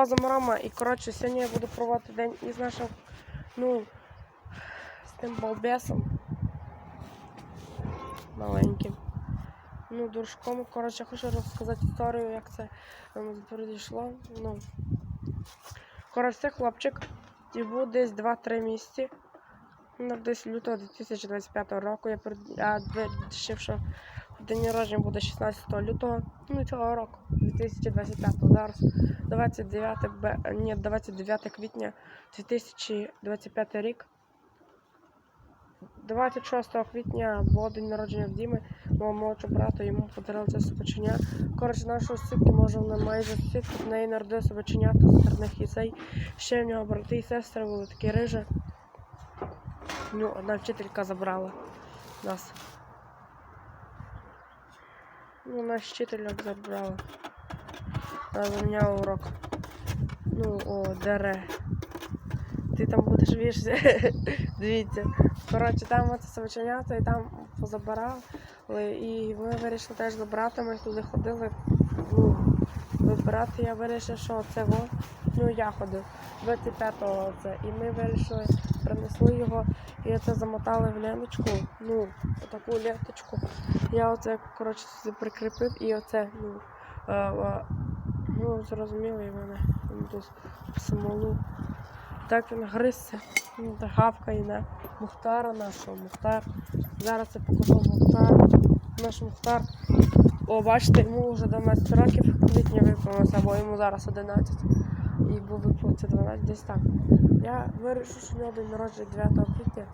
разом Рома. І коротше, сьогодні я буду проводити день із нашим, ну, з тим балбесом. Маленьким. Ну, дружком. Коротше, хочу розказати історію, як це ем, пройшло. Ну. Коротше, це хлопчик. Йому десь 2-3 місяці. Ну, десь лютого 2025 року я, я вирішив, що день народження буде 16 лютого, ну цього року, 2025 зараз 29 ні, 29 квітня 2025 рік. 26 квітня було день народження в Діми, мого молодшого брата, йому подарили це собачення. Коротше, нашого сусідки, може, вона майже сусідка, в неї народили собаченята з середних їсей. Ще в нього брати і сестри були такі рижі. Ну, одна вчителька забрала нас. Наш вчительок забрала. Вона заміняла урок. Ну, о, дере. Ти там будеш вішся. Дивіться. Коротше, там оце собаченята і там позабирали. І ми вирішили теж забрати. Ми туди ходили. Ну, вибирати я вирішив, що це во. Ну, я ходив. 25-го це. І ми вирішили, принесли його і це замотали в ленточку. Ну, таку ленточку. Я оце, коротше, сюди прикріпив і оце, ну, е, е, ну, зрозуміли мене. Тут самолу. Так він гризся, гавкає на Мухтара нашого. Мухтар. Зараз я покажу Мухтар. Наш Мухтар. О, бачите, йому вже 12 років квітня виповнилося, або йому зараз 11. І був виповниться 12 десь так. Я вирішив, що в нього день народження 9 квітня,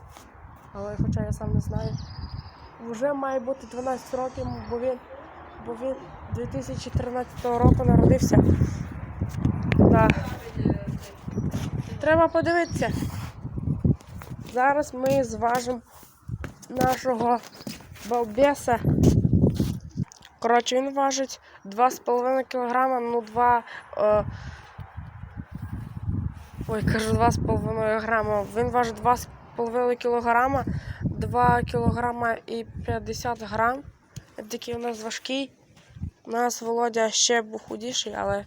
але хоча я сам не знаю. Вже має бути 12 років, бо він, бо він 2013 року народився. Так. Треба подивитися. Зараз ми зважимо нашого балбеса. Коротше, він важить 2,5 кг, ну 2. Е... Ой, кажу 2,5 грама. Він важить 2,5 кг, 2 кг і 50 грам. Такий у нас важкий. У нас Володя ще був худіший, але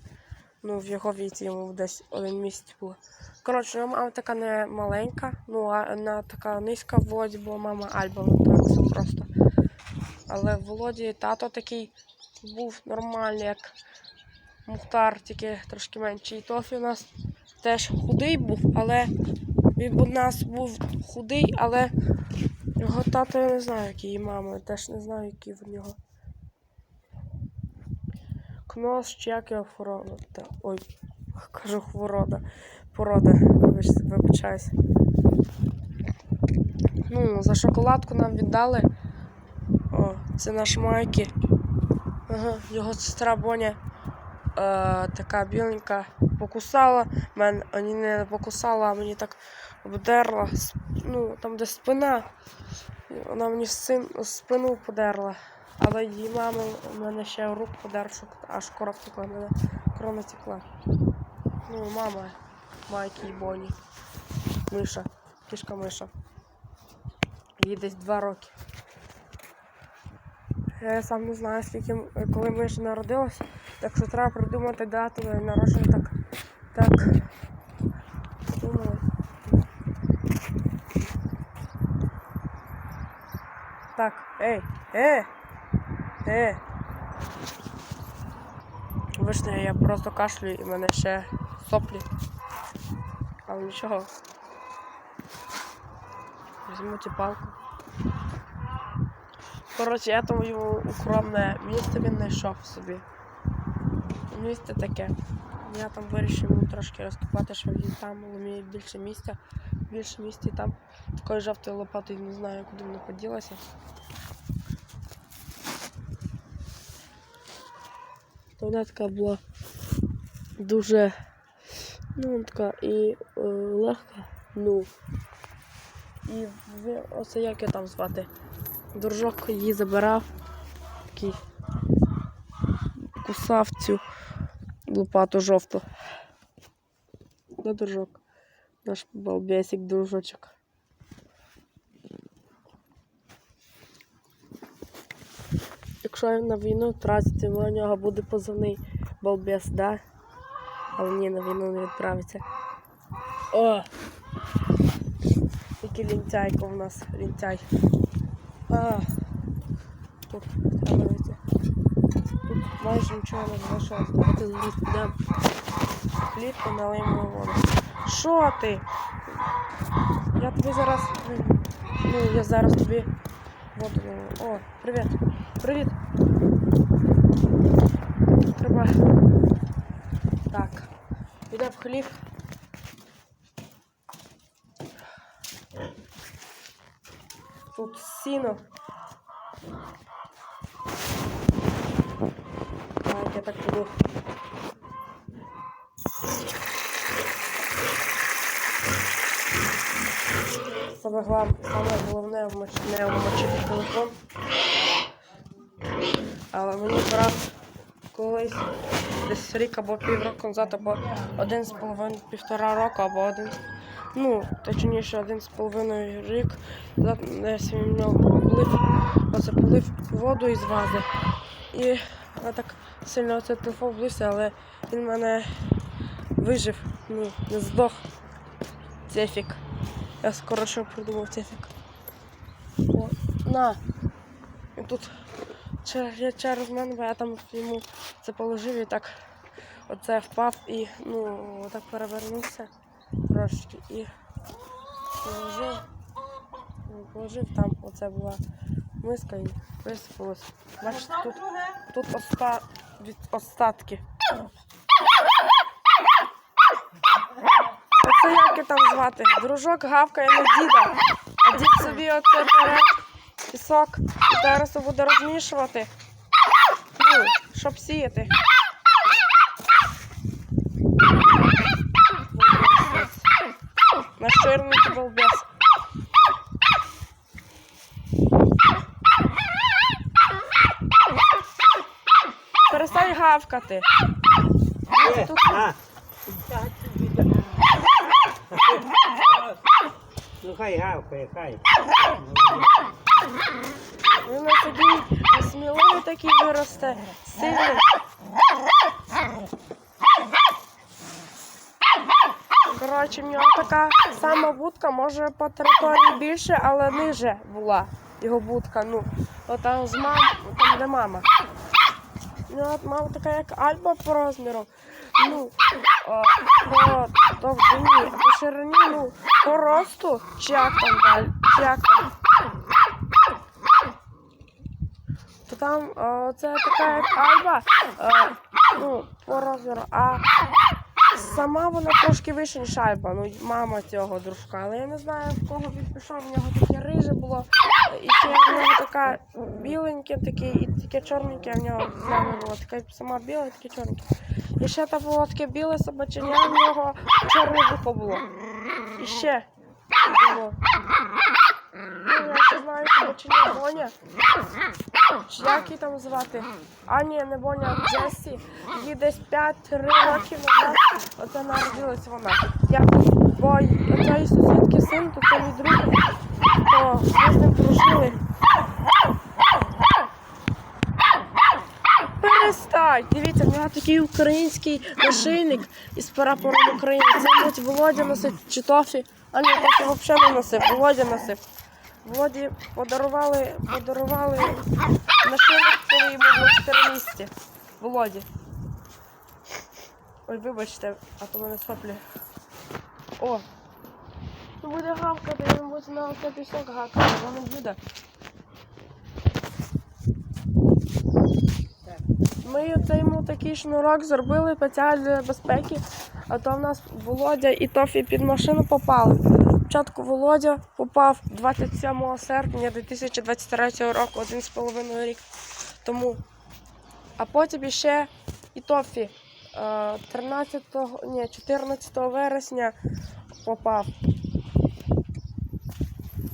ну, в його віці йому десь один місяць було. Коротше, мама така не маленька, ну а вона така низька в Володі була мама Альба, так просто. Але в Володі тато такий був нормальний, як Мухтар, тільки трошки менший. І Тофі у нас теж худий був, але він у нас був худий, але його тато я не знаю, який і мама, я теж не знаю, який в нього. Кнос як його хворода. Ой, кажу хворода. Порода, вибач- вибачаюсь. Ну, за шоколадку нам віддали. О, це наш Майкі. Ага, його сестра Боня е, така біленька покусала. Мен, ні, не покусала, а мені так обдерла. Ну, там де спина. Вона мені син, спину подерла. Але її мама у мене ще рук подер, що аж кров текла, мене кров текла. Ну, мама Майкі і Боні. Миша. Кішка Миша. Їй десь два роки. Я сам не знаю, скільки коли Миша народилась, так що треба придумати дату народження так. Так. Думаю. Так, ей, е, е. Вибачте, я просто кашлю і в мене ще соплі. Але нічого. Візьму цю палку. Коротше, я там йому укромне місце він знайшов собі. Місце таке. Я там вирішив йому трошки розкопати, щоб він там мені більше місця. Більше місця і там такою жовтою лопатою не знаю, куди вона поділася. То вона така була дуже ну, така і е, легка. Ну. І в, оце як його там звати. Дружок її забирав. Такий кусав цю лопату жовту. Да, дружок. Наш балбесик, дружочок. Якщо він на війну втратить, то в нього буде позивний балбес, да? Але ні, на війну не відправиться. О! Який лінцяйко в нас, лінцяй. А, тут треба. Тут майже нічого не залишилось. Давайте зараз підемо. Хліб і налиємо воду. Що ти? Я тобі зараз. Ну, я зараз тобі воду налию. О, привіт. Привіт. Треба. Так. Піде в хліб. Тут сіно. Так, я так піду. Саме, глав... Саме головне не вмочити телефон. Але мені брат колись десь рік або півроку назад, або один з половиною півтора року, або один. Ну, точніше, один з половиною рік десь він в облив, оце полив воду із вази. І я так сильно оце телефон влився, але він мене вижив, ну, не здох. Цефік. Я скороче придумав цефік. О, на. І тут через, я через мене, бо я там йому це положив і так оце впав і ну так перевернувся трошки і положив, положив там, оце була миска і висипалось. Бачите, тут, тут оста, від, остатки. Оце як і там звати? Дружок гавкає на діда, а дід собі оце бере пісок і зараз буде розмішувати. Ну, щоб сіяти. На чорний балбес. Перестань гавкати. Е, Тут- Ну хай гавкає, хай. Він на собі сміливий такий виросте, сильний. Коротше, в нього така сама будка, може по території більше, але ниже була його будка. Ну, от там з мам, там де мама. У нього от мама така, як Альба по розміру. Ну, о, довжині, по ширині, ну, по росту, чи як там далі, чи як там. То там о, це така як Альба, е, ну, по розміру, а сама вона трошки вище, ніж Альба, ну, мама цього дружка. Але я не знаю, в кого він пішов, в нього таке риже було, і ще в нього така біленьке таке, і таке чорненьке в нього з нами було. Така сама біла, таке чорненьке. І ще там було таке біле собачення, в нього чорне вухо було. І ще було. Ну, я ще знаю собачення Боня. Чи як її там звати? А ні, не Боня, а Джесі. Їй десь 5-3 роки назад оце народилась вона. Я, бо оцеї сусідки син, то це мій друг, то ми з ним дружили. Перестань! Дивіться, в нього такий український нашийник із прапором України. Це мабуть, Володя носив чи Тофі. А ні, Тофі взагалі не носив, Володя носив. Володі подарували, подарували нашийник, коли йому було 4 місяці. Володі. Ой, вибачте, а то мене соплі. О! Ну буде гавкати, він буде на оце пісок гавкати, воно буде. Ми оце йому такий шнурок зробили спеціально для безпеки, а то в нас Володя і Тофі під машину попали. Спочатку Володя попав 27 серпня 2023 року, один з половиною рік тому. А потім іще і Тофі е, 13, ні, 14 вересня попав.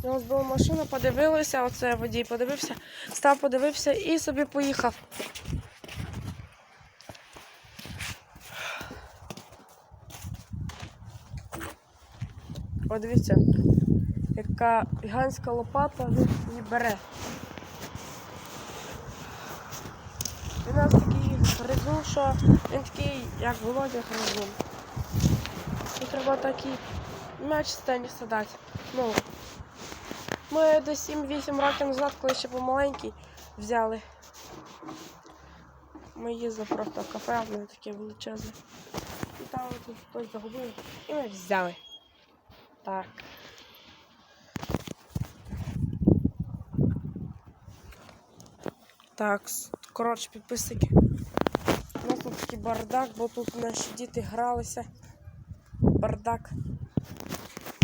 Його збила машина, подивилися, оце водій подивився, став, подивився і собі поїхав. О, дивіться, яка гігантська лопата він її бере. Він у нас такий гризун, що він такий, як Володя гризун. І треба такий м'яч з тенісу дати. Ну, ми десь 7-8 років назад, коли ще був маленький, взяли. Ми їздили просто в кафе, воно таке величезне. І там хтось загубив. І ми взяли. Так. Так, коротше, підписники. У тут такий бардак, бо тут наші діти гралися. Бардак.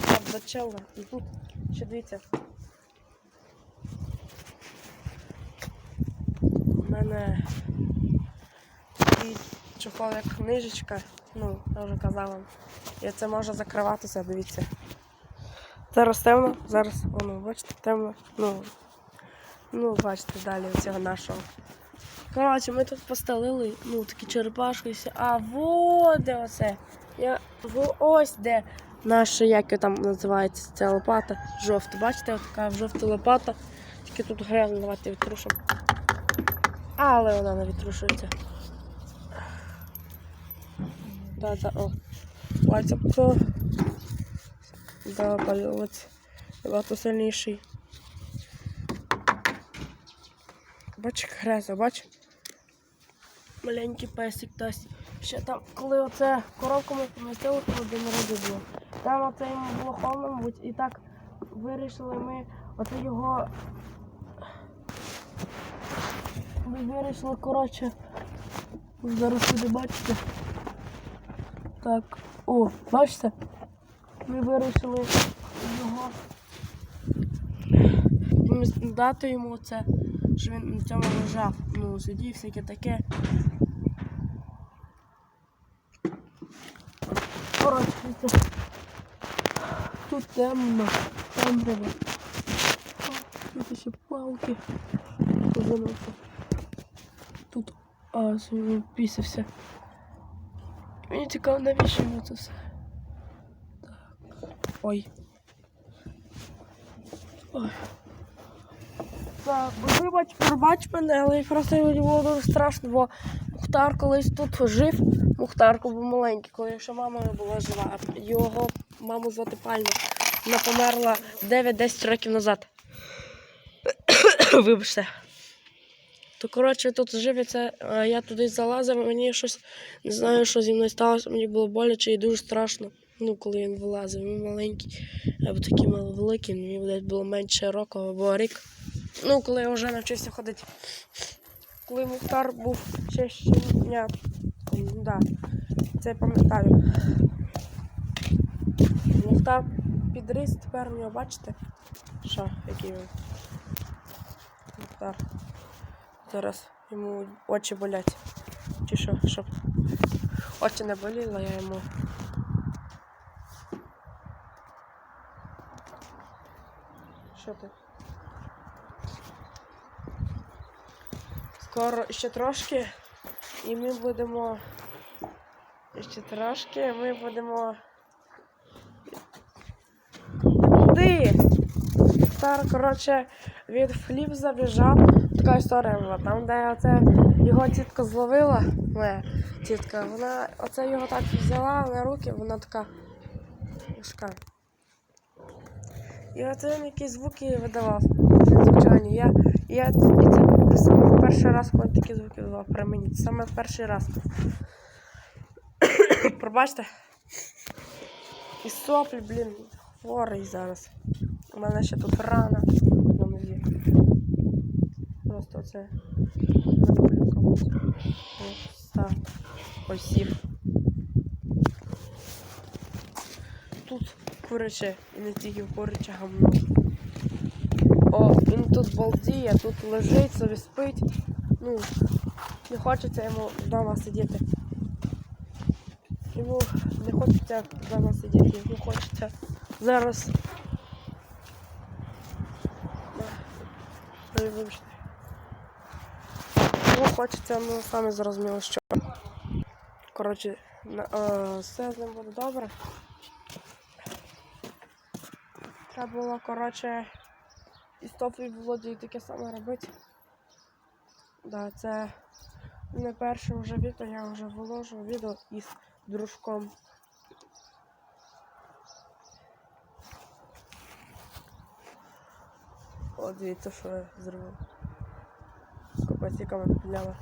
Бардачело. І тут ще дивіться. У мене такий чохол як книжечка. Ну, я вже казала. І це може закриватися, дивіться. Зараз темно, зараз, воно, бачите, темно. Ну, ну бачите, далі цього нашого. Коротше, ми тут постелили, ну, такі черепашки, а во де оце. Я, во, ось де наша, як там називається, ця лопата, жовта. Бачите, от така жовта лопата. Тільки тут грязно, давайте відтрушимо. Але вона не відтрушується. Да, да, о. То. Да, палець. Багато сильніший. Бач, як бач? Маленький песик дасть. Ще там, коли оце коробку ми помістили, день народу було. Там оце йому було холодно, мабуть, і так вирішили ми оце його. Ми вирішили, коротше. Зараз сюди бачите. Так, о, бачите? Ми вирішили його дати йому це, що він на цьому лежав. Ну, сидів, всяке таке. Коротше, тут темно, темряво. Тут ще палки. Тут а, пісився. Мені цікаво, навіщо йому це все. Ой. Ой. Так, вибач, пробач мене, але просто мені було дуже страшно, бо Мухтар колись тут жив. Мухтарко був маленький, коли ще мама була жива. Його маму звати Пальма. Вона померла 9-10 років назад. Вибачте. То коротше тут жив і це, е, я туди залазив, мені щось не знаю, що зі мною сталося, мені було боляче і дуже страшно. Ну, коли він вилазив, він маленький, або такий маловеликий, мені десь було менше року або рік. Ну, коли я вже навчився ходити. Коли Мухтар був ще щеня. Да, це я пам'ятаю. Мухтар підріс, тепер у нього бачите? Що, який він? Мухтар. Зараз йому очі болять. Чи що, щоб очі не боліло, я йому. Що ти? Скоро ще трошки, і ми будемо. Ще трошки ми будемо. Куди? Стар, коротше, від хліб забіжав. Така історія була. Там, де оце його тітка зловила, моя тітка, вона оце його так взяла на руки, вона така важка. І оце він якісь звуки видавав. Звичайні. Я, я і це саме перший раз, коли такі звуки видавав при мені. Це саме перший раз. Пробачте. І соплі, блін, хворий зараз. У мене ще тут рана на нозі. Просто це заболюка. Ось так. Ось сів. Тут куряче і не тільки куряче гамно. О, він тут балдіє, тут лежить, собі спить. Ну, не хочеться йому вдома сидіти. Йому не хочеться вдома сидіти, йому хочеться зараз. Йому хочеться, ну самі зрозуміло, що. Коротше, е, все з ним буде добре. Треба було, коротше, і Стофі Володі таке саме робити. Да, це Не перше вже відео, я вже виложу відео із дружком. От дивіться, що я зробив. З копаціками підняла.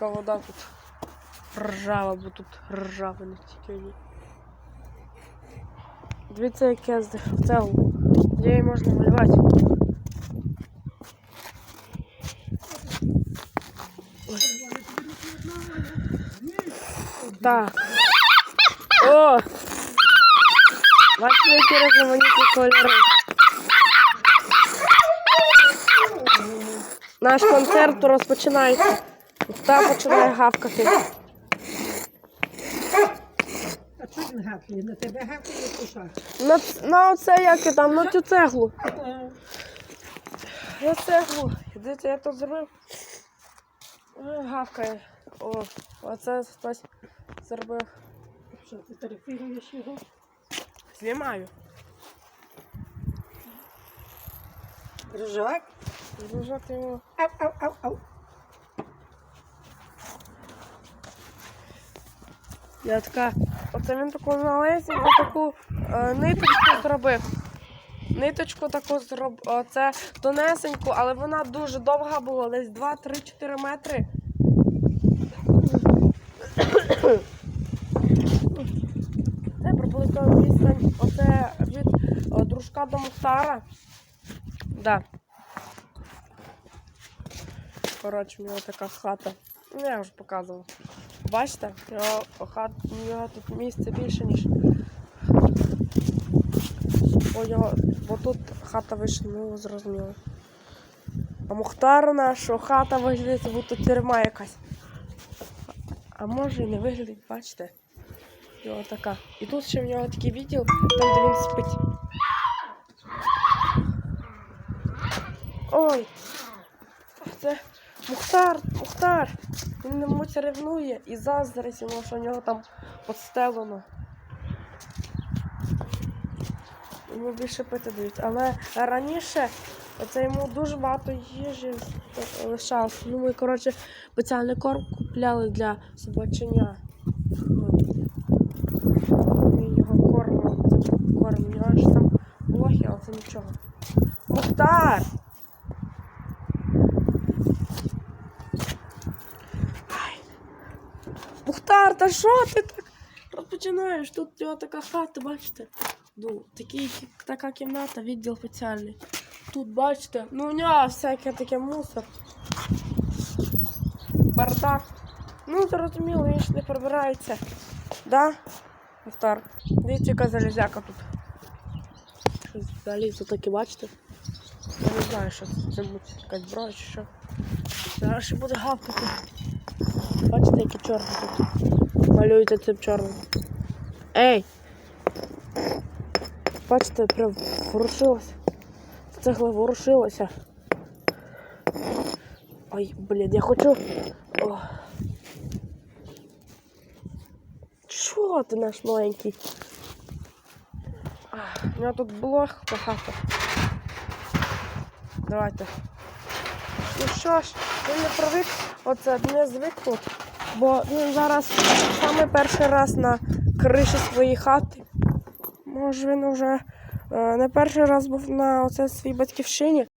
Яка вода тут ржава, бо тут ржава не тільки. Дивіться, як я здихав цеглу. Де її можна малювати. Так. О! Бачите, які різноманітні кольори. Наш концерт розпочинається. Та починає гавкати. А чого він гавкає? На тебе гавкає куша? На, на оце як і там, на цю цеглу. На цеглу. Дивіться, я тут зробив. Гавкає. О, оце хтось зробив. Що, ти тарифіруєш його? Знімаю. Дружок? Дружок йому. Ау, ау, ау, ау. Я така. Оце він таку малесеньку таку е, ниточку зробив. Ниточку таку зробив. Оце тонесеньку, але вона дуже довга була, десь 2-3-4 метри. Це приблизно відстань. Оце від е, дружка до Мухтара. Да. Коротше, у нього така хата. Ну, я вже показував. Бачите, його, хат, у нього тут місце більше, ніж. О, його, бо тут хата вийшла, ну зрозуміло. А Мухтар нашого хата виглядає, будто тюрма якась. А може і не виглядить, бачите? Його така. І тут ще в нього такий відділ, там де він спить. Ой! Це Мухтар, Мухтар! Він йому ревнує і заздрить йому, що в нього там подстелено. Йому більше пити дають. Але раніше це йому дуже багато їжі лишалося. Ну, ми, коротше, спеціальний корм купляли для собачення. Ми корм. У нього ж там блохи, але це нічого. Мухтар! Мухтар, та що ти так розпочинаєш? Тут у нього така хата, бачите? Ну, такий, така кімната, відділ спеціальний. Тут бачите, ну у нього всяке таке мусор. Бардак. Ну, зрозуміло, він ж не прибирається. Да? Мухтар. Дивіться, яка залізяка тут. Щось взагалі тут таке, бачите? Я не знаю, що це буде якась зброя чи що. Зараз ще буде гавкати. Бачите, які чорні тут. Малюється цим чорним. Ей! Бачите, прям ворушилося. Цегла ворушилася. Ой, блін, я хочу. О. Чого ти наш маленький? У нього тут блох багато. Давайте. Ну що ж, він не привик, оце не звик тут, бо він зараз саме перший раз на криші своєї хати. Може він вже е, не перший раз був на оце своїй батьківщині.